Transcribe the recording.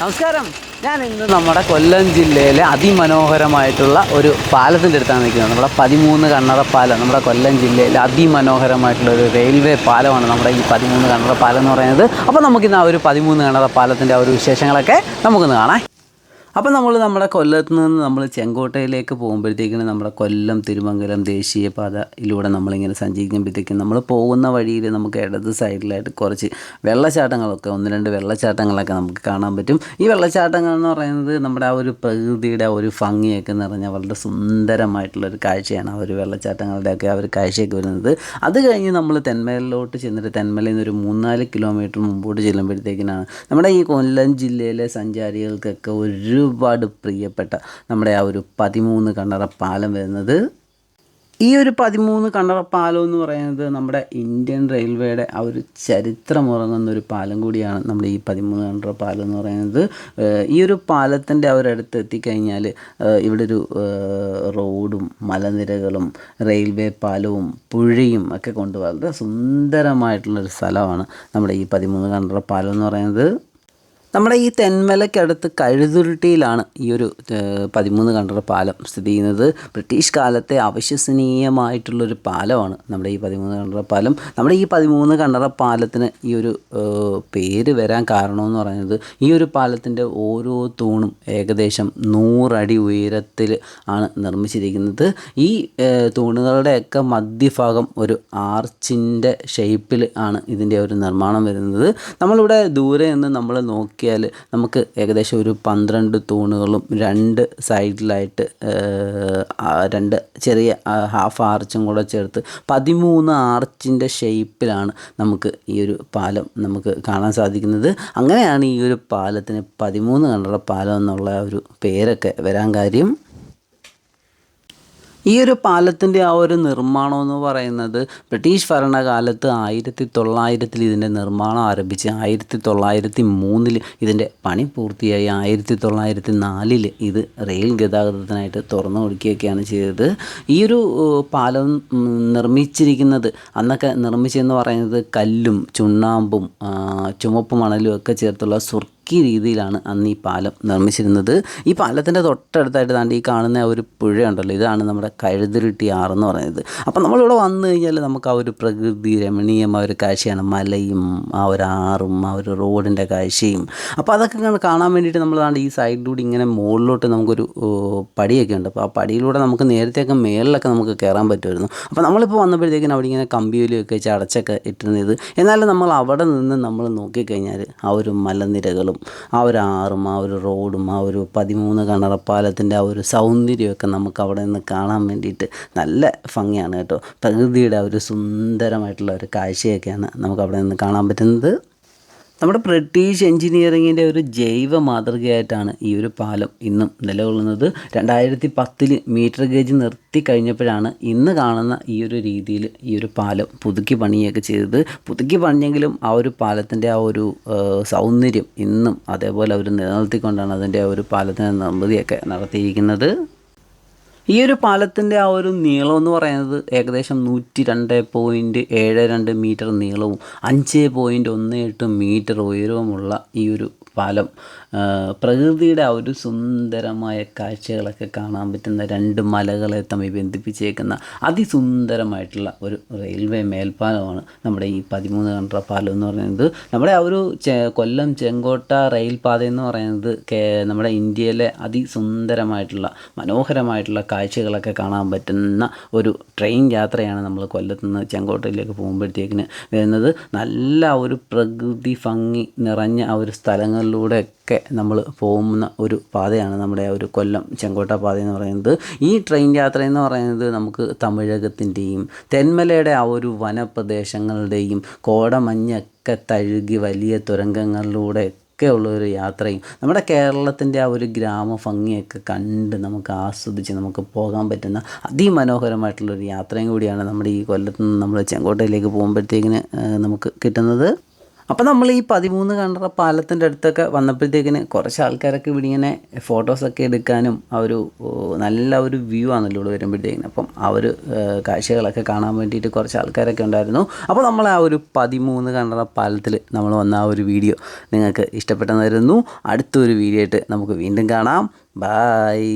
നമസ്കാരം. ഞാൻ ഇന്ന് നമ്മുടെ കൊല്ലം ജില്ലയിലെ അതിമനോഹരമായിട്ടുള്ള ഒരു പാലത്തിന്റെ അടുത്താണ് നിൽക്കുന്നത്. നമ്മുടെ പതിമൂന്ന് കണ്ണറ പാലം നമ്മുടെ കൊല്ലം ജില്ലയിലെ അതിമനോഹരമായിട്ടുള്ള ഒരു റെയിൽവേ പാലമാണ് നമ്മുടെ ഈ പതിമൂന്ന് കണ്ണറ പാലം എന്ന് പറയുന്നത്. അപ്പോൾ നമുക്കിന്ന് ആ ഒരു പതിമൂന്ന് കണ്ണറ പാലത്തിന്റെ ആ ഒരു വിശേഷങ്ങളൊക്കെ നമുക്കൊന്ന് കാണാം. അപ്പോൾ നമ്മൾ നമ്മുടെ കൊല്ലത്ത് നിന്ന് നമ്മൾ ചെങ്കോട്ടയിലേക്ക് പോകുമ്പോഴത്തേക്കിന് നമ്മുടെ കൊല്ലം തിരുമംഗലം ദേശീയപാതയിലൂടെ നമ്മളിങ്ങനെ സഞ്ചരിക്കുമ്പോഴത്തേക്കും നമ്മൾ പോകുന്ന വഴിയിൽ നമുക്ക് ഇടത് സൈഡിലായിട്ട് കുറച്ച് വെള്ളച്ചാട്ടങ്ങളൊക്കെ ഒന്ന് രണ്ട് വെള്ളച്ചാട്ടങ്ങളൊക്കെ നമുക്ക് കാണാൻ പറ്റും. ഈ വെള്ളച്ചാട്ടങ്ങൾ എന്ന് പറയുന്നത് നമ്മുടെ ആ ഒരു പ്രകൃതിയുടെ ഒരു ഭംഗിയൊക്കെ നിറഞ്ഞ വളരെ സുന്ദരമായിട്ടുള്ള ഒരു കാഴ്ചയാണ് ആ ഒരു വെള്ളച്ചാട്ടങ്ങളുടെയൊക്കെ ആ ഒരു കാഴ്ചയൊക്കെ വരുന്നത്. അത് കഴിഞ്ഞ് നമ്മൾ തെന്മലയിലോട്ട് ചെന്നിട്ട് തെന്മലയിൽ നിന്ന് ഒരു മൂന്നാൽ കിലോമീറ്റർ മുമ്പോട്ട് ചെല്ലുമ്പോഴത്തേക്കിനാണ് നമ്മുടെ ഈ കൊല്ലം ജില്ലയിലെ സഞ്ചാരികൾക്കൊക്കെ ഒരുപാട് പ്രിയപ്പെട്ട നമ്മുടെ ആ ഒരു പതിമൂന്ന് കണ്ണറ പാലം വരുന്നത്. ഈ ഒരു പതിമൂന്ന് കണ്ണറ പാലം എന്ന് പറയുന്നത് നമ്മുടെ ഇന്ത്യൻ റെയിൽവേയുടെ ആ ഒരു ചരിത്രമുറങ്ങുന്ന ഒരു പാലം കൂടിയാണ് നമ്മുടെ ഈ പതിമൂന്ന് കണ്ണറ പാലം എന്ന് പറയുന്നത്. ഈ ഒരു പാലത്തിന്റെ അവരടുത്ത് എത്തിക്കഴിഞ്ഞാൽ ഇവിടെ ഒരു റോഡും മലനിരകളും റെയിൽവേ പാലവും പുഴയും ഒക്കെ കൊണ്ട് സുന്ദരമായിട്ടുള്ളൊരു സ്ഥലമാണ് നമ്മുടെ ഈ പതിമൂന്ന് കണ്ണറ പാലം എന്ന് പറയുന്നത്. നമ്മുടെ ഈ തെന്മലയ്ക്കടുത്ത് കഴുതുരുട്ടിയിലാണ് ഈ ഒരു പതിമൂന്ന് കണ്ടറ പാലം സ്ഥിതി ചെയ്യുന്നത്. ബ്രിട്ടീഷ് കാലത്തെ അവിശ്വസനീയമായിട്ടുള്ളൊരു പാലമാണ് നമ്മുടെ ഈ പതിമൂന്ന് കണ്ടറ പാലം. നമ്മുടെ ഈ പതിമൂന്ന് കണ്ടറ പാലത്തിന് ഈ ഒരു പേര് വരാൻ കാരണമെന്ന് പറയുന്നത് ഈ ഒരു പാലത്തിന്റെ ഓരോ തൂണും ഏകദേശം നൂറടി ഉയരത്തിൽ ആണ് നിർമ്മിച്ചിരിക്കുന്നത്. ഈ തൂണുകളുടെയൊക്കെ മധ്യഭാഗം ഒരു ആർച്ചിന്റെ ഷേപ്പിൽ ആണ് ഇതിന്റെ ഒരു നിർമ്മാണം വരുന്നത്. നമ്മളിവിടെ ദൂരെ നിന്ന് നമ്മൾ നോക്കിയാൽ നമുക്ക് ഏകദേശം ഒരു പന്ത്രണ്ട് തൂണുകളും രണ്ട് സൈഡിലായിട്ട് രണ്ട് ചെറിയ ഹാഫ് ആർച്ചും കൂടെ ചേർത്ത് പതിമൂന്ന് ആർച്ചിന്റെ ഷേപ്പിലാണ് നമുക്ക് ഈ ഒരു പാലം നമുക്ക് കാണാൻ സാധിക്കുന്നത്. അങ്ങനെയാണ് ഈ ഒരു പാലത്തിന് പതിമൂന്ന് കണ്ടുള്ള പാലം എന്നുള്ള ഒരു പേരൊക്കെ വരാൻ കാര്യം. ഈ ഒരു പാലത്തിന്റെ ആ ഒരു നിർമ്മാണം എന്ന് പറയുന്നത് ബ്രിട്ടീഷ് ഭരണകാലത്ത് ആയിരത്തി തൊള്ളായിരത്തിൽ ഇതിന്റെ നിർമ്മാണം ആരംഭിച്ച് ആയിരത്തി തൊള്ളായിരത്തി മൂന്നിൽ ഇതിന്റെ പണി പൂർത്തിയായി. ആയിരത്തി തൊള്ളായിരത്തി നാലിൽ ഇത് റെയിൽ ഗതാഗതത്തിനായിട്ട് തുറന്നു കൊടുക്കുകയൊക്കെയാണ് ചെയ്തത്. ഈ ഒരു പാലം നിർമ്മിച്ചിരിക്കുന്നത് അന്നൊക്കെ നിർമ്മിച്ചതെന്ന് പറയുന്നത് കല്ലും ചുണ്ണാമ്പും ചുമപ്പ് മണലും ഒക്കെ ചേർത്തുള്ള സുർക്കി രീതിയിലാണ് അന്ന് ഈ പാലം നിർമ്മിച്ചിരുന്നത്. ഈ പാലത്തിന്റെ തൊട്ടടുത്തായിട്ട് താണ്ട് ഈ കാണുന്ന ഒരു പുഴയുണ്ടല്ലോ ഇതാണ് നമ്മുടെ കഴുതിരുട്ടി ആറെന്ന് പറയുന്നത്. അപ്പം നമ്മളിവിടെ വന്നു കഴിഞ്ഞാൽ നമുക്ക് ആ ഒരു പ്രകൃതി രമണീയമായ ഒരു കാഴ്ചയാണ്. മലയും ആ ഒരു ആറും ആ ഒരു റോഡിന്റെ കാഴ്ചയും. അപ്പോൾ അതൊക്കെ കാണാൻ വേണ്ടിയിട്ട് നമ്മൾ താണ്ട് ഈ സൈഡിലൂടെ ഇങ്ങനെ മുകളിലോട്ട് നമുക്കൊരു പടിയൊക്കെ ഉണ്ട്. അപ്പോൾ ആ പടിയിലൂടെ നമുക്ക് നേരത്തെയൊക്കെ മേളിലൊക്കെ നമുക്ക് കയറാൻ പറ്റുമായിരുന്നു. അപ്പോൾ നമ്മളിപ്പോൾ വന്നപ്പോഴത്തേക്കിനും അവിടെ ഇങ്ങനെ കമ്പിയിലൊക്കെ ചടച്ചൊക്കെ ഇട്ടിരുന്നത്. എന്നാലും നമ്മൾ അവിടെ നിന്ന് നമ്മൾ നോക്കിക്കഴിഞ്ഞാൽ ആ ഒരു മലനിരകളും ആ ഒരു ആറും ആ ഒരു റോഡും ആ ഒരു പതിമൂന്ന് കണറപ്പാലത്തിന്റെ ആ ഒരു സൗന്ദര്യമൊക്കെ നമുക്ക് അവിടെ നിന്ന് കാണാൻ വേണ്ടിയിട്ട് നല്ല ഭംഗിയാണ് കേട്ടോ. പ്രകൃതിയുടെ ഒരു സുന്ദരമായിട്ടുള്ള ഒരു കാഴ്ചയൊക്കെയാണ് നമുക്ക് അവിടെ നിന്ന് കാണാൻ പറ്റുന്നത്. നമ്മുടെ ബ്രിട്ടീഷ് എഞ്ചിനീയറിങ്ങിന്റെ ഒരു ജൈവ മാതൃകയായിട്ടാണ് ഈ ഒരു പാലം ഇന്നും നിലകൊള്ളുന്നത്. രണ്ടായിരത്തി പത്തിൽ മീറ്റർ ഗേജ് നിർത്തി കഴിഞ്ഞപ്പോഴാണ് ഇന്ന് കാണുന്ന ഈ ഒരു രീതിയിൽ ഈ ഒരു പാലം പുതുക്കി പണിയൊക്കെ ചെയ്തത്. പുതുക്കി പണിഞ്ഞെങ്കിലും ആ ഒരു പാലത്തിന്റെ ആ ഒരു സൗന്ദര്യം ഇന്നും അതേപോലെ അവർ നിലനിർത്തിക്കൊണ്ടാണ് അതിന്റെ ആ ഒരു പാലത്തിന്റെ നിർമ്മിതിയൊക്കെ നടത്തിയിരിക്കുന്നത്. ഈ ഒരു പാലത്തിന്റെ ആ ഒരു നീളം എന്ന് പറയുന്നത് ഏകദേശം നൂറ്റി രണ്ട് പോയിന്റ് ഏഴ് രണ്ട് മീറ്റർ നീളവും അഞ്ച് പോയിന്റ് ഒന്ന് എട്ട് മീറ്റർ ഉയരവുമുള്ള ഈ ഒരു പാലം. പ്രകൃതിയുടെ ആ ഒരു സുന്ദരമായ കാഴ്ചകളൊക്കെ കാണാൻ പറ്റുന്ന രണ്ട് മലകളെ തമ്മിൽ ബന്ധിപ്പിച്ചേക്കുന്ന അതിസുന്ദരമായിട്ടുള്ള ഒരു റെയിൽവേ മേൽപ്പാലമാണ് നമ്മുടെ ഈ പതിമൂന്ന് കണ്ട പാലം എന്ന് പറയുന്നത്. നമ്മുടെ ആ ഒരു കൊല്ലം ചെങ്കോട്ട റെയിൽ പാത എന്ന് പറയുന്നത് നമ്മുടെ ഇന്ത്യയിലെ അതിസുന്ദരമായിട്ടുള്ള മനോഹരമായിട്ടുള്ള കാഴ്ചകളൊക്കെ കാണാൻ പറ്റുന്ന ഒരു ട്രെയിൻ യാത്രയാണ് നമ്മൾ കൊല്ലത്ത് നിന്ന് ചെങ്കോട്ടയിലേക്ക് പോകുമ്പോഴത്തേക്കിന് വരുന്നത്. നല്ല ഒരു പ്രകൃതി ഭംഗി നിറഞ്ഞ ആ ഒരു സ്ഥലങ്ങളിലൂടെയൊക്കെ നമ്മൾ പോകുന്ന ഒരു പാതയാണ് നമ്മുടെ ഒരു കൊല്ലം ചെങ്കോട്ട പാത എന്ന് പറയുന്നത്. ഈ ട്രെയിൻ യാത്ര എന്ന് പറയുന്നത് നമുക്ക് തമിഴകത്തിന്റെയും തെന്മലയുടെ ആ ഒരു വനപ്രദേശങ്ങളുടെയും കോടമഞ്ഞൊക്കെ തഴുകി വലിയ തുരങ്കങ്ങളിലൂടെ ഒക്കെ ഒരു യാത്രയും നമ്മുടെ കേരളത്തിന്റെ ആ ഒരു ഗ്രാമ ഭംഗിയൊക്കെ കണ്ട് നമുക്ക് ആസ്വദിച്ച് നമുക്ക് പോകാൻ പറ്റുന്ന അതിമനോഹരമായിട്ടുള്ളൊരു യാത്രയും കൂടിയാണ് നമ്മുടെ ഈ കൊല്ലത്ത് നിന്ന് നമ്മൾ ചെങ്കോട്ടയിലേക്ക് പോകുമ്പോഴത്തേക്കിന് നമുക്ക് കിട്ടുന്നത്. അപ്പോൾ നമ്മൾ ഈ പതിമൂന്ന് കണ്ടറ പാലത്തിന്റെ അടുത്തൊക്കെ വന്നപ്പോഴത്തേക്കിന് കുറച്ച് ആൾക്കാരൊക്കെ ഇവിടെ ഇങ്ങനെ ഫോട്ടോസൊക്കെ എടുക്കാനും ആ ഒരു നല്ല ഒരു വ്യൂ ആണല്ലോ ഇവിടെ വരുമ്പോഴത്തേക്കിന്. അപ്പം ആ ഒരു കാഴ്ചകളൊക്കെ കാണാൻ വേണ്ടിയിട്ട് കുറച്ച് ആൾക്കാരൊക്കെ ഉണ്ടായിരുന്നു. അപ്പോൾ നമ്മൾ ആ ഒരു പതിമൂന്ന് കണ്ടറ പാലത്തിൽ നമ്മൾ വന്ന ആ ഒരു വീഡിയോ നിങ്ങൾക്ക് ഇഷ്ടപ്പെട്ടെന്നായിരുന്നു അടുത്തൊരു വീഡിയോ ആയിട്ട് നമുക്ക് വീണ്ടും കാണാം. ബായ്